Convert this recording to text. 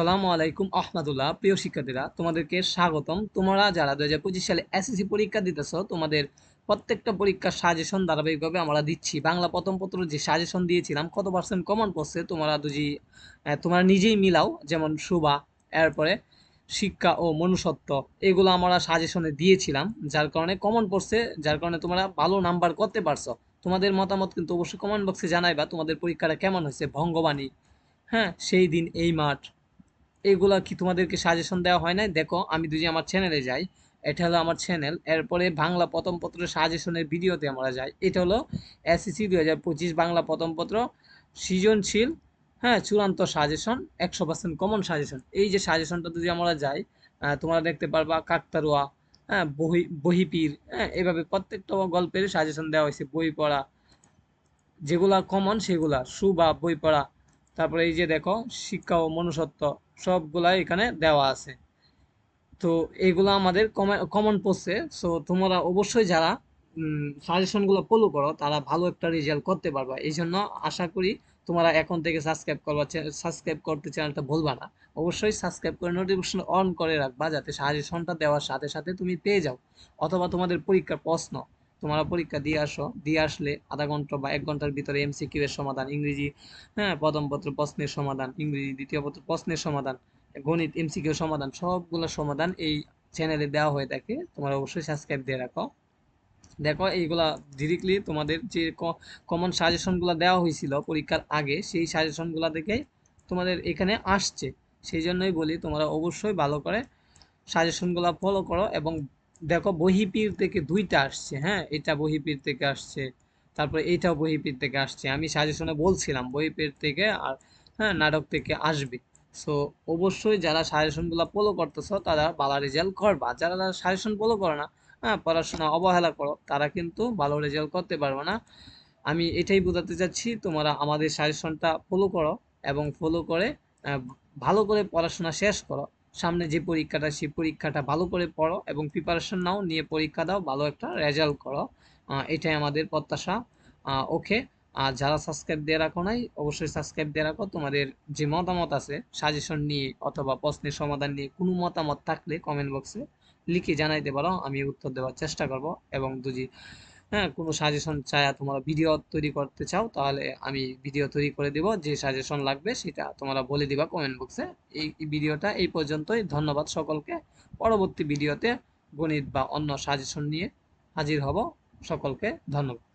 আসসালামু আলাইকুম আহমদুল্লাহ। প্রিয় শিক্ষার্থীরা, তোমাদেরকে স্বাগতম। তোমরা যারা দু হাজার পঁচিশ সালে এসএসসি পরীক্ষা দিতেছ, তোমাদের প্রত্যেকটা পরীক্ষার সাজেশন ধারাবাহিকভাবে আমরা দিচ্ছি। বাংলা প্রথম পত্র যে সাজেশন দিয়েছিলাম, কত পার্সেন্ট কমন পড়ছে তোমরা দুজি তোমরা নিজেই মিলাও। যেমন সুবা, এরপরে শিক্ষা ও মনুষ্যত্ব, এগুলো আমরা সাজেশনে দিয়েছিলাম, যার কারণে কমন পড়ছে যার কারণে তোমরা ভালো নাম্বার করতে পারছ। তোমাদের মতামত কিন্তু অবশ্যই কমেন্ট বক্সে জানাইবা, তোমাদের পরীক্ষাটা কেমন হয়েছে, ভঙ্গবাণী। হ্যাঁ সেই দিন, এই মাঠ। এগুলা কি তোমাদেরকে সাজেশন দেওয়া হয় নাই? দেখো, আমি যদি আমার চ্যানেলে যাই। এটা হলো আমার চ্যানেল এরপরে বাংলা প্রথম পত্র সাজেশনের ভিডিওতে আমরা যাই। এটা হলো এসএসসি দুই হাজার পঁচিশ বাংলা প্রথম পত্র। সৃজনশীল হ্যাঁ চূড়ান্ত সাজেশন একশো পার্সেন্ট কমন সাজেশন এই যে সাজেশনটা যদি আমরা যাই তোমরা দেখতে পারবা কাকতারুয়া হ্যাঁ বহি, বহিপীর হ্যাঁ এভাবে প্রত্যেকটা গল্পের সাজেশন দেওয়া হয়েছে। বই পড়া, যেগুলা কমন সেগুলা, সু বা বই পড়া। তারপরে এই যে দেখো, শিক্ষা ও মনুষ্যত্ব সবগুলাই এখানে দেওয়া আছে। তো এগুলো আমাদের কমন পড়ছে সো তোমরা অবশ্যই যারা সাজেশনগুলো ফলো করো, তারা ভালো একটা রেজাল্ট করতে পারবা। এই জন্য আশা করি তোমরা এখন থেকে সাবস্ক্রাইব করবা সাবস্ক্রাইব করতে চ্যানেলটা ভুলবা না। অবশ্যই সাবস্ক্রাইব করে নোটিফিকেশন অন করে রাখবা, যাতে সাজেশনটা দেওয়ার সাথে সাথে তুমি পেয়ে যাও, অথবা তোমাদের পরীক্ষার প্রশ্ন। তোমরা পরীক্ষা দিয়ে আসো, দিয়ে আসলে আধা ঘণ্টা বা এক ঘণ্টার ভিতরে এমসিকিউ এর সমাধান, ইংরেজি হ্যাঁ প্রথম পত্র প্রশ্নের সমাধান, ইংরেজি দ্বিতীয় পত্র প্রশ্নের সমাধান, গণিত এমসিকিউ সমাধান, সবগুলো সমাধান এই চ্যানেলে দেওয়া হয়ে থাকে। তোমরা অবশ্যই সাবস্ক্রাইব দিয়ে রাখো। দেখো, এইগুলা ডিরেক্টলি তোমাদের যে কমন সাজেশনগুলো দেওয়া হয়েছিল পরীক্ষার আগে, সেই সাজেশনগুলো থেকে তোমাদের এখানে আসছে। সেই জন্যই বলি তোমরা অবশ্যই ভালো করে সাজেশনগুলো ফলো করো এবং দেখো বহিপীর থেকে দুইটা আসছে হ্যাঁ? এটা বহিপীর থেকে আসছে, তারপরে এইটাও বহিপীর থেকে আসছে। আমি সাজেশনে বলছিলাম বহিপীর থেকে আর হ্যাঁ নাটক থেকে আসবে। সো অবশ্যই যারা সাজেশনগুলো ফলো করতেছো, তারা ভালো রেজাল্ট করবা। যারা সাজেশন ফলো করো না হ্যাঁ পড়াশোনা অবহেলা করো, তারা কিন্তু ভালো রেজাল্ট করতে পারবে না। আমি এটাই বোঝাতে চাচ্ছি, তোমরা আমাদের সাজেশনটা ফলো করো এবং ফলো করে ভালো করে পড়াশোনা শেষ করো। সামনে যে পরীক্ষাটা সেই পরীক্ষাটা ভালো করে পড়ো এবং প্রিপারেশন নাও, নিয়ে পরীক্ষা দাও, ভালো একটা রেজাল্ট করো। এটাই আমাদের প্রত্যাশা। ওকে আর যারা সাবস্ক্রাইব দিয়ে রাখো নাই, অবশ্যই সাবস্ক্রাইব দিয়ে রাখো। তোমাদের যে মতামত আছে সাজেশন নিয়ে অথবা প্রশ্নের সমাধান নিয়ে কোনো মতামত থাকলে কমেন্ট বক্সে লিখে জানাইতে পারো আমি উত্তর দেওয়ার চেষ্টা করব এবং যদি হ্যাঁ কোনো সাজেশন চায় তোমরা ভিডিও তৈরি করতে চাও, তাহলে আমি ভিডিও তৈরি করে দিব। যে সাজেশন লাগবে সেটা তোমরা বলে দিবা কমেন্ট বক্সে এই ভিডিওটা এই পর্যন্তই। ধন্যবাদ সকলকে। পরবর্তী ভিডিওতে গণিত বা অন্য সাজেশন নিয়ে হাজির হব। সকলকে ধন্যবাদ।